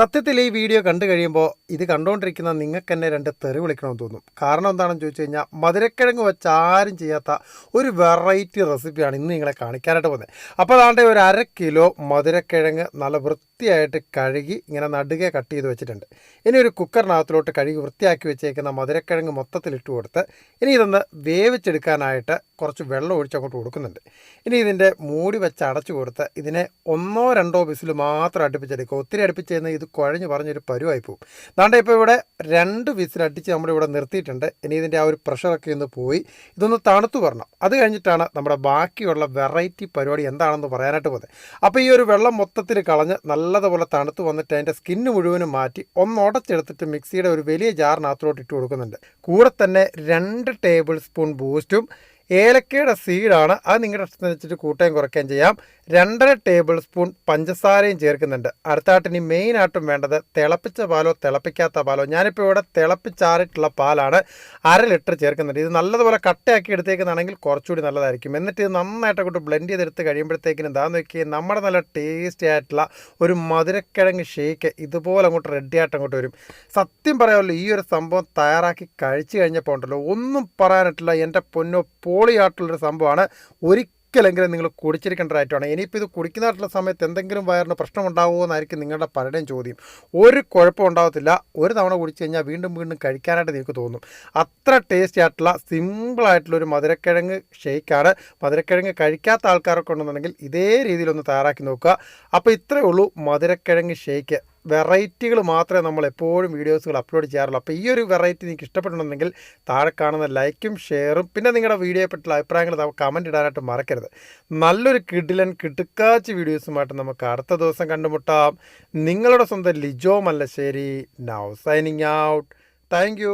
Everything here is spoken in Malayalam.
സത്യത്തിൽ ഈ വീഡിയോ കണ്ടു കഴിയുമ്പോൾ ഇത് കണ്ടുകൊണ്ടിരിക്കുന്ന നിങ്ങൾക്ക് തന്നെ രണ്ട് തെറി വിളിക്കണമെന്ന് തോന്നും. കാരണം എന്താണെന്ന് ചോദിച്ചു കഴിഞ്ഞാൽ മധുരക്കിഴങ്ങ് വെച്ച് ആരും ചെയ്യാത്ത ഒരു വെറൈറ്റി റെസിപ്പിയാണ് ഇന്ന് നിങ്ങളെ കാണിക്കാനായിട്ട് പോകുന്നത്. അപ്പോൾ അതാണ്ട് ഒരു അര കിലോ മധുരക്കിഴങ്ങ് നല്ല വൃത്തിയായിട്ട് കഴുകി ഇങ്ങനെ നടുകെ കട്ട് ചെയ്ത് വെച്ചിട്ടുണ്ട്. ഇനി ഒരു കുക്കറിനകത്തിലോട്ട് കഴുകി വൃത്തിയാക്കി വെച്ചേക്കുന്ന മധുരക്കിഴങ്ങ് മൊത്തത്തിൽ ഇട്ട് കൊടുത്ത് ഇനി ഇതൊന്ന് വേവിച്ചെടുക്കാനായിട്ട് കുറച്ച് വെള്ളം ഒഴിച്ച് അങ്ങോട്ട് കൊടുക്കുന്നുണ്ട്. ഇനി ഇതിന്റെ മൂടി വെച്ച് അടച്ചു കൊടുത്ത് ഇതിനെ ഒന്നോ രണ്ടോ വിസിൽ മാത്രം അടുപ്പിച്ചെടുക്കുക. ഒത്തിരി അടുപ്പിച്ച് കഴിഞ്ഞാൽ ഇത് കുഴഞ്ഞു പറഞ്ഞൊരു പരുവായി പോകും നാണ്ട ഇപ്പോൾ ഇവിടെ രണ്ട് വിസിൽ അടിച്ച് നമ്മളിവിടെ നിർത്തിയിട്ടുണ്ട്. ഇനി ഇതിന്റെ ആ ഒരു പ്രഷറൊക്കെ ഒന്ന് പോയി ഇതൊന്ന് തണുത്ത് വരണം. അത് കഴിഞ്ഞിട്ടാണ് നമ്മുടെ ബാക്കിയുള്ള വെറൈറ്റി പരിപാടി എന്താണെന്ന് പറയാനായിട്ട് പോകുന്നത്. അപ്പോൾ ഈ ഒരു വെള്ളം മൊത്തത്തിൽ കളഞ്ഞ് നല്ലതുപോലെ തണുത്ത് വന്നിട്ട് അതിന്റെ സ്കിന്ന് മുഴുവനും മാറ്റി ഒന്ന് ഉടച്ചെടുത്തിട്ട് മിക്സിയുടെ ഒരു വലിയ ജാറിനകത്തോട്ട് ഇട്ട് കൊടുക്കുന്നുണ്ട്. കൂടെ തന്നെ രണ്ട് ടേബിൾ സ്പൂൺ ബൂസ്റ്റും ഏലക്കയുടെ സീഡാണ് അത് നിങ്ങളുടെ ഇഷ്ടത്തിനനുസരിച്ച് കൂട്ടുകയും കുറയ്ക്കുകയും ചെയ്യാം. രണ്ടര ടേബിൾ സ്പൂൺ പഞ്ചസാരയും ചേർക്കുന്നുണ്ട്. അടുത്തായിട്ട് ഇനി മെയിനായിട്ടും വേണ്ടത് തിളപ്പിച്ച പാലോ തിളപ്പിക്കാത്ത പാലോ. ഞാനിപ്പോൾ ഇവിടെ തിളപ്പിച്ചാറിയിട്ടുള്ള പാലാണ് അര ലിറ്റർ ചേർക്കുന്നുണ്ട്. ഇത് നല്ലതുപോലെ കട്ടയാക്കി എടുത്തേക്കുന്നതാണെങ്കിൽ കുറച്ചുകൂടി നല്ലതായിരിക്കും. എന്നിട്ട് ഇത് നന്നായിട്ട് അങ്ങോട്ട് ബ്ലെൻഡ് ചെയ്തെടുത്ത് കഴിയുമ്പോഴത്തേക്കിനും എന്താണെന്ന് നോക്കി നമ്മുടെ നല്ല ടേസ്റ്റി ആയിട്ടുള്ള ഒരു മധുരക്കിഴങ്ങ് ഷേക്ക് ഇതുപോലെ അങ്ങോട്ട് റെഡി ആയിട്ട് അങ്ങോട്ട് വരും. സത്യം പറയാമല്ലോ ഈ ഒരു സംഭവം തയ്യാറാക്കി കഴിച്ചു കഴിഞ്ഞപ്പോൾ ഉണ്ടല്ലോ ഒന്നും പറയാനായിട്ടില്ല എന്റെ പൊന്നോ പോളിയായിട്ടുള്ളൊരു സംഭവമാണ്. ഒരിക്കലെങ്കിലും നിങ്ങൾ കുടിച്ചിരിക്കേണ്ട ഐറ്റമാണ് ഇനിയിപ്പോൾ ഇത് കുടിക്കുന്നതായിട്ടുള്ള സമയത്ത് എന്തെങ്കിലും വയറിന് പ്രശ്നം ഉണ്ടാവുമോ എന്നായിരിക്കും നിങ്ങളുടെ പലരുടെയും ചോദ്യം. ഒരു കുഴപ്പം ഉണ്ടാകത്തില്ല ഒരു തവണ കുടിച്ചു കഴിഞ്ഞാൽ വീണ്ടും വീണ്ടും കഴിക്കാനായിട്ട് നിങ്ങൾക്ക് തോന്നും. അത്ര ടേസ്റ്റി ആയിട്ടുള്ള സിമ്പിളായിട്ടുള്ള ഒരു മധുരക്കിഴങ്ങ് ഷെയ്ക്കാണ് മധുരക്കിഴങ്ങ് കഴിക്കാത്ത ആൾക്കാരൊക്കെ ഉണ്ടെന്നുണ്ടെങ്കിൽ ഇതേ രീതിയിലൊന്ന് തയ്യാറാക്കി നോക്കുക. അപ്പോൾ ഇത്രയേ ഉള്ളൂ മധുരക്കിഴങ്ങ് ഷേക്ക്. വെറൈറ്റികൾ മാത്രമേ നമ്മൾ എപ്പോഴും വീഡിയോസുകൾ അപ്ലോഡ് ചെയ്യാറുള്ളൂ. അപ്പോൾ ഈ ഒരു വെറൈറ്റി നിങ്ങൾക്ക് ഇഷ്ടപ്പെട്ടുണ്ടെങ്കിൽ താഴെ കാണുന്ന ലൈക്കും ഷെയറും പിന്നെ നിങ്ങളുടെ വീഡിയോയെ പറ്റിയുള്ള അഭിപ്രായങ്ങൾ കമന്റ് ഇടാനായിട്ട് മറക്കരുത്. നല്ലൊരു കിഡിലൻ കിടുക്കാച്ച് വീഡിയോസുമായിട്ട് നമുക്ക് അടുത്ത ദിവസം കണ്ടുമുട്ടാം. നിങ്ങളുടെ സ്വന്തം Lijo Mallassery. Now signing out thank